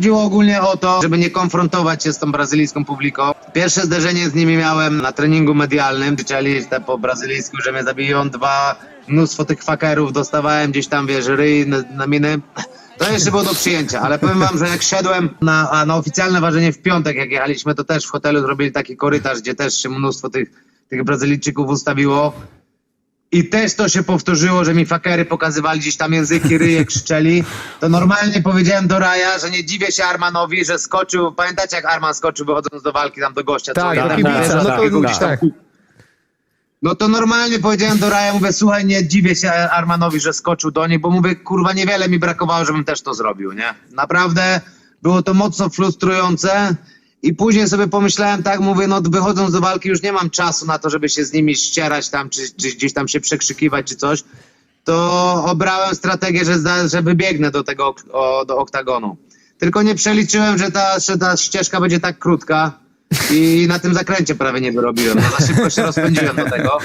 Chodziło ogólnie o to, żeby nie konfrontować się z tą brazylijską publiką. Pierwsze zderzenie z nimi miałem na treningu medialnym, krzyczeli po brazylijsku, że mnie zabiją dwa, mnóstwo tych fakerów, dostawałem gdzieś tam, wiesz, ryj na, na miny. To jeszcze było do przyjęcia, ale powiem wam, że jak szedłem na, na oficjalne ważenie w piątek, jak jechaliśmy, to też w hotelu zrobili taki korytarz, gdzie też się mnóstwo tych, tych Brazylijczyków ustawiło. I też to się powtórzyło, że mi fakery pokazywali gdzieś tam języki, ryje, krzyczeli. To normalnie powiedziałem do Raja, że nie dziwię się Armanowi, że skoczył. Pamiętacie jak Arman skoczył wychodząc do walki tam do gościa? co Tak, do tam kibica, wjeżdża, no to gdzieś tam tak. no to normalnie powiedziałem do Raja, mówię, słuchaj, nie dziwię się Armanowi, że skoczył do nich, bo mówię, kurwa, niewiele mi brakowało, żebym też to zrobił, nie? Naprawdę było to mocno frustrujące i później sobie pomyślałem tak, mówię, no wychodząc do walki już nie mam czasu na to, żeby się z nimi ścierać tam, czy, czy gdzieś tam się przekrzykiwać, czy coś, to obrałem strategię, że, za- że wybiegnę do tego, o, do oktagonu. Tylko nie przeliczyłem, że ta, że ta ścieżka będzie tak krótka, i na tym zakręcie prawie nie wyrobiłem. No, za szybko się rozpędziłem do tego.